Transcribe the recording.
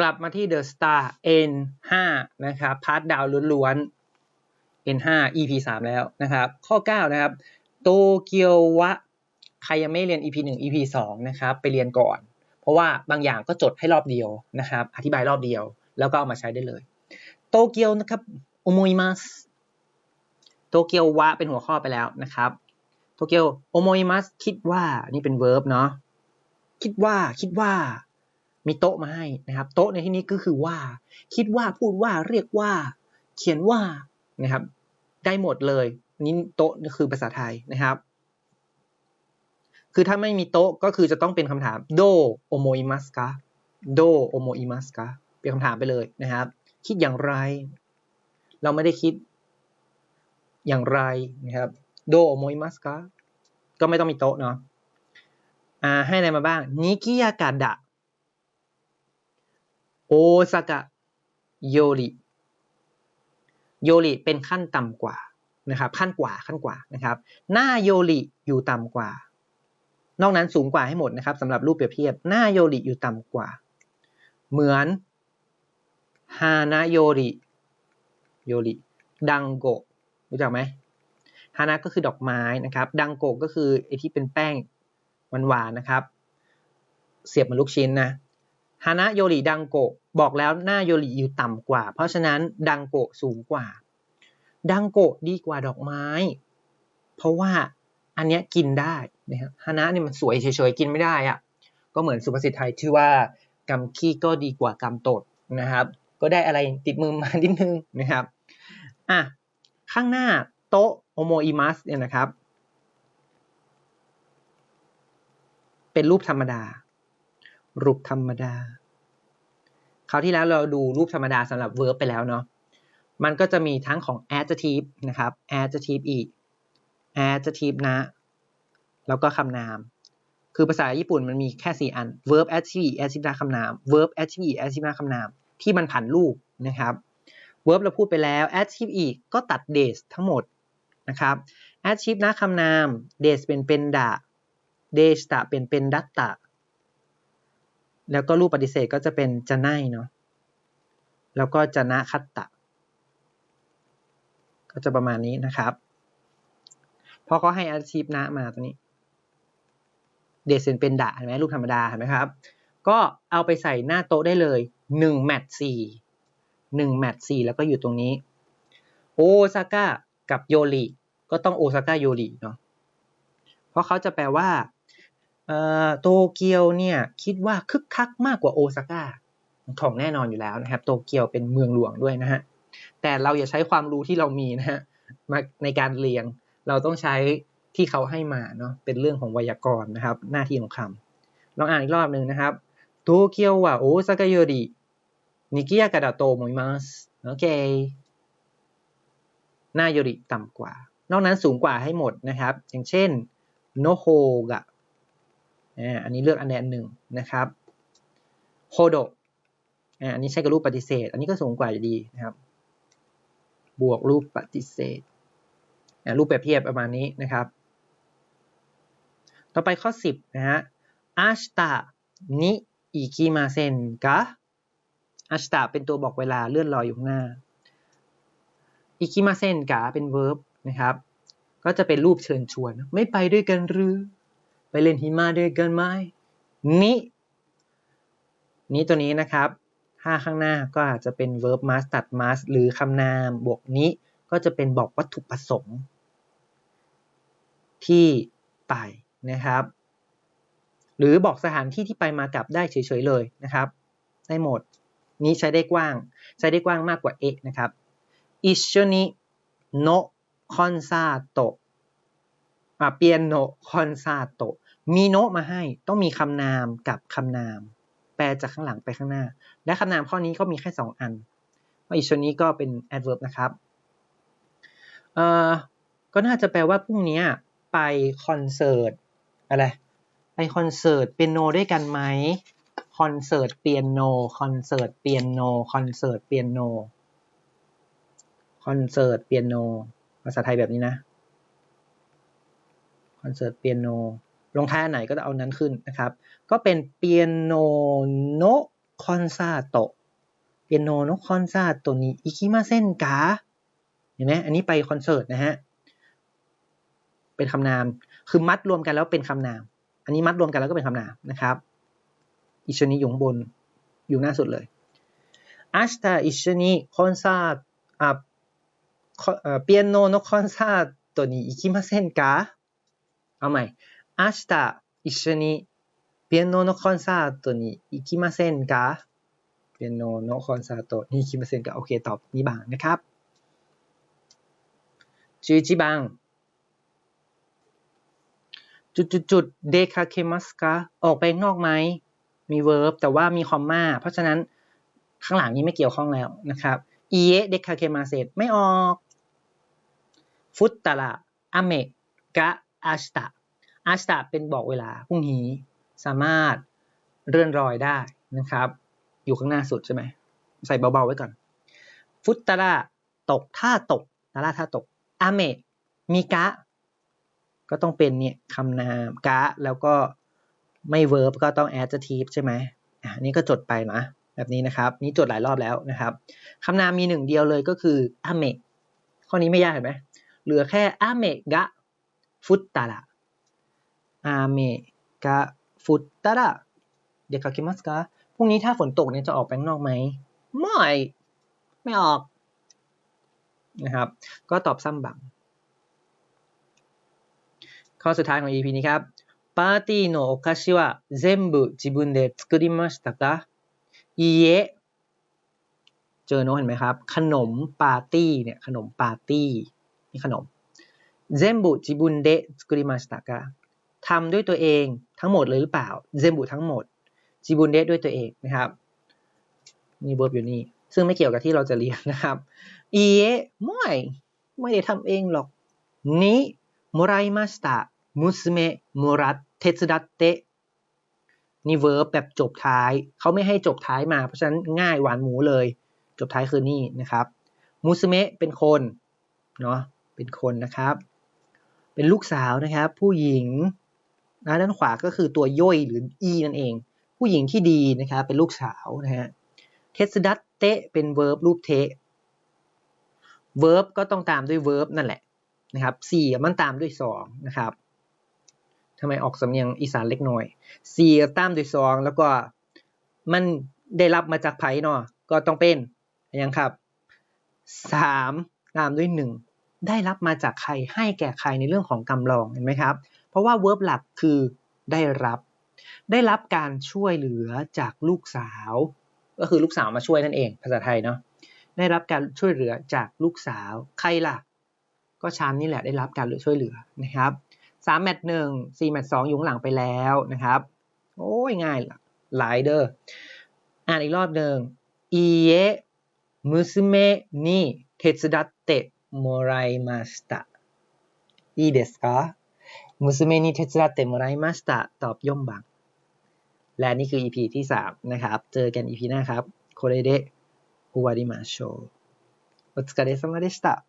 กลับมาที่ The Star N5 นะครับพาร์ทดาวล้วนๆ N5 EP 3แล้วนะครับ ข้อ 9 นะครับ โตเกียววะ ใครยังไม่เรียน EP 1 EP 2 นะครับ ไปเรียนก่อน เพราะว่าบางอย่างก็จดให้รอบเดียวนะครับ อธิบายรอบเดียว แล้วก็เอามาใช้ได้เลย โตเกียวนะครับโอโมยมัสโตเกียววะเป็นหัวข้อไปแล้วนะครับโตเกียวโอโมยมัสคิดว่านี่เป็น verb เนาะคิดว่าคิดว่า มีโต๊ะมาให้นะครับ โต๊ะในที่นี้ก็คือว่า คิดว่าพูดว่าเรียกว่า เขียนว่านะครับ ได้หมดเลยนี่โต๊ะคือภาษาไทยนะครับ คือถ้าไม่มีโต๊ะก็คือจะต้องเป็นคำถามโดโอโมอิมัสกะโดโอโมอิมัสกะเป็นคำถามไปเลยนะครับ คิดอย่างไร เราไม่ได้คิดอย่างไรนะครับโดโอโมอิมัสกะก็ไม่ต้องมีโต๊ะเนาะอ่าให้อะไรมาบ้างนิกิยากาดะ โอซากะโยริโยริเป็นขั้นต่ำกว่านะครับขั้นกว่าขั้นกว่านะครับ หน้าโยริอยู่ต่ำกว่า นอกนั้นสูงกว่าให้หมดนะครับสำหรับรูปเปรียบเทียบ หน้าโยริอยู่ต่ำกว่า เหมือนฮานาโยริโยริดังโกะรู้จักไหมฮานะก็คือดอกไม้นะครับ ดังโกะก็คือไอที่เป็นแป้งหวานๆนะครับ เสียบมันลูกชิ้นนะฮานะโยริดังโกะ บอกแล้วหน้าโยริอยู่ต่ำกว่า เพราะฉะนั้นดังโกะสูงกว่า ดังโกะดีกว่าดอกไม้ เพราะว่าอันเนี้ยกินได้นะครับฮานะเนี่ยมันสวยเฉยๆกินไม่ได้อะก็เหมือนสุภาษิตไทยที่ว่ากำขี้ก็ดีกว่ากำตดนะครับ ก็ได้อะไรติดมือมานิดนึงนะครับอะข้างหน้าโตโอโมอิมัสเนี่ยนะครับ เป็นรูปธรรมดา รูปธรรมดา คราวที่แล้วเราดูรูปธรรมดาสำหรับ verb ไปแล้วเนาะ มันก็จะมีทั้งของ adjective นะครับ adjective อีก adjective นะ แล้วก็คำนาม คือภาษาญี่ปุ่นมันมีแค่ 4 อัน verb adjective adjective นะคำนาม verb adjective adjective นะคำนาม ที่มันผันรูปนะครับ verb เราพูดไปแล้ว adjective อีกก็ตัด days ทั้งหมดนะครับ adjective นะคำนาม days เป็นเป็นดะ days ตะเป็นเป็นดัตตะ แล้วก็รูปปฏิเสธก็จะเป็นจะไนเนาะแล้วก็จะนะคัตตะ ก็จะประมาณนี้นะครับเพราะเขาให้ adjective นะมาตัวนี้ เดซเป็นดะเห็นไหมรูปธรรมดาเห็นไหมครับ ก็เอาไปใส่หน้าโต๊ะได้เลย1แมท4 1แมท4แล้วก็อยู่ตรงนี้ โอซาก้ากับโยริก็ต้องโอซาก้าโยริเนาะเพราะเขาจะแปลว่า โตเกียวเนี่ยคิดว่าคึกคักมากกว่าโอซาก้าของแน่นอนอยู่แล้วนะครับโตเกียวเป็นเมืองหลวงด้วยนะฮะแต่เราอย่าใช้ความรู้ที่เรามีนะฮะมาในการเรียง เราต้องใช้ที่เขาให้มาเนาะเป็นเรื่องของไวยากรณ์นะครับ หน้าที่ของคำลองอ่านอีกรอบหนึ่งนะครับโตเกียวว่าโอซากะโยรินิกิยากะดะโตมอิมัสโอเคหน้าโยริต่ำกว่า นอกนั้นสูงกว่าให้หมดนะครับ อย่างเช่นโนโฮกะ อันนี้เลือกอันใดอันหนึ่งนะครับโฮโดอันนี้ใช้กับรูปปฏิเสธ อันนี้ก็สูงกว่าอยู่ดีนะครับ บวกรูปปฏิเสธ รูปเปรียบเทียบประมาณนี้นะครับ ต่อไปข้อ 10 นะฮะอาชตานิอิกิมาเซนกะอาชตาเป็นตัวบอกเวลาเลื่อนลอยอยู่ข้างหน้าอิกิมาเซนกะเป็น verb นะครับ ก็จะเป็นรูปเชิญชวน ไม่ไปด้วยกันหรือ ไปเล่นหิมะด้วยกันไหมนี่นี้ตัวนี้นะครับ ถ้าข้างหน้าก็อาจจะเป็น verb must ตัด must หรือคำนามบวกนี้ก็จะเป็นบอกวัตถุประสงค์ ที่ไปนะครับ หรือบอกสถานที่ที่ไปมากลับได้เฉยๆเลยนะครับ ได้หมด นี้ใช้ได้กว้าง ใช้ได้กว้างมากกว่าเอะนะครับอิชนิโนคอนซาโต เปียโนคอนซาโตมีโนมาให้ต้องมีคำนามกับคำนาม แปลจากข้างหลังไปข้างหน้า และคำนามข้อนี้ก็มีแค่ 2 อันว่าอิชนี้ก็เป็น adverb นะครับเอ่อก็น่าจะแปลว่าพรุ่งนี้ไปคอนเสิร์ตอะไรไปคอนเสิร์ตเปียโนด้วยกันไหมคอนเสิร์ตเปียโนคอนเสิร์ตเปียโนคอนเสิร์ตเปียโนคอนเสิร์ตเปียโนภาษาไทยแบบนี้นะ คอนเสิร์ตเปียโนลงท้ายไหนก็จะเอานั้นขึ้นนะครับ ก็เป็นเปียโนโนคอนซาโตเปียโนโนคอนซาโตนี้อิคิมาเซนกาเห็นไหมอันนี้ไปคอนเสิร์ตนะฮะ เป็นคำนาม คือมัดรวมกันแล้วเป็นคำนาม อันนี้มัดรวมกันแล้วก็เป็นคำนามนะครับ อิชนิอยู่บน อยู่หน้าสุดเลยอัชตาอิชนิคอนซาอ่าเปียโนโนคอนซาโตนี้อิคิมาเซนกา อาใหม่明日一緒にピアノのコンサートに行きませんかピアノのコンサートに行きませんかโอเคตอบ2番นะครับ11番จุดจุดจุดเดคาเคมัสกาออกไปนอกไหม มี verb แต่ว่ามีคอมมาเพราะฉะนั้นข้างหลังนี้ไม่เกี่ยวข้องแล้วนะครับเอเดคาเคมาเซตไม่ออก ฟุตตาระอเมกะ อาชตะอาชตะเป็นบอกเวลาพรุ่งนี้สามารถเลื่อนรอยได้นะครับ อยู่ข้างหน้าสุดใช่ไหมใส่เบาๆไว้ก่อน ฟุตตาระตกท่าตกตาระท่าตกอเมมีกะ ก็ต้องเป็นเนี่ยคำนามกะแล้วก็ไม่เวิร์บก็ต้อง adjective ใช่ไหมอันนี้ก็จดไปนะแบบนี้นะครับ นี่จดหลายรอบแล้วนะครับคำนามมีหนึ่งเดียวเลยก็คืออเมข้อนี้ไม่ยากเห็นไหมเหลือแค่อเมกะ ฟุตตาระอเมกะฟุตตาระเดี๋ยวคาคิมัสกะพรุ่งนี้ถ้าฝนตกเนี่ยจะออกไปข้างนอกไหมไม่ ไม่ออกนะครับ ก็ตอบซ้ำบัง ข้อสุดท้ายของ EP นี้ครับปาร์ตี้のお菓子は全部自分で作りましたかいいえเจอโน้ตเห็นไหมครับ ขนมปาร์ตี้เนี่ย ขนมปาร์ตี้นี่ขนม เซมบุจิบุนเดสกุริมาสตากะทำด้วยตัวเองทั้งหมดเลยหรือเปล่าเซมบุทั้งหมดจิบุนเดะด้วยตัวเองนะครับมีเวิร์บอยู่นี่ซึ่งไม่เกี่ยวกับที่เราจะเรียนนะครับอีเอไม่ไม่ได้ทำเองหรอกนี้มรายมาสตะมุสเมะมรัตเทสดัตเตนี่เวิร์บแบบจบท้าย เขาไม่ให้จบท้ายมา เพราะฉะนั้นง่ายหวานหมูเลย จบท้ายคือนี่นะครับ มุสเมเป็นคน เนาะ เป็นคนนะครับ เป็นลูกสาวนะครับ ผู้หญิงนะด้านขวาก็คือตัวย่อยหรืออีนั่นเอง ผู้หญิงที่ดีนะครับเป็นลูกสาวนะฮะเทสดัตเตะเป็นเวิร์บรูปเทเวิร์บก็ต้องตามด้วยเวิร์บนั่นแหละนะครับสี่มันตามด้วยสองนะครับทำไมออกสำเนียงอีสานเล็กน้อยสี่ตามด้วยสองแล้วก็มันได้รับมาจากไผ่เนาะก็ต้องเป็นยังครับสามตามด้วยหนึ่ง ได้รับมาจากใครให้แก่ใครในเรื่องของกำลองเห็นไหมครับ เพราะว่า verb หลักคือได้รับ ได้รับการช่วยเหลือจากลูกสาว ก็คือลูกสาวมาช่วยนั่นเอง ภาษาไทยเนาะได้รับการช่วยเหลือจากลูกสาวใครล่ะ ก็ฉันนี่แหละได้รับการช่วยเหลือนะครับสามแมตช์หนึ่งสี่แมตช์สองอยู่งหลังไปแล้วนะครับ โอ้ยง่ายหลายเด้ออ่านอีกรอบหนึ่งอีเยมุสเมนี่เทสดัตเตโมไรมาสตะいいですか娘に手伝ってもらいましたตอบย่อมบัง และนี่คือ EP ที่ 3 นะครับ เจอกัน EP หน้าครับこれで終わりましょうお疲れ様でした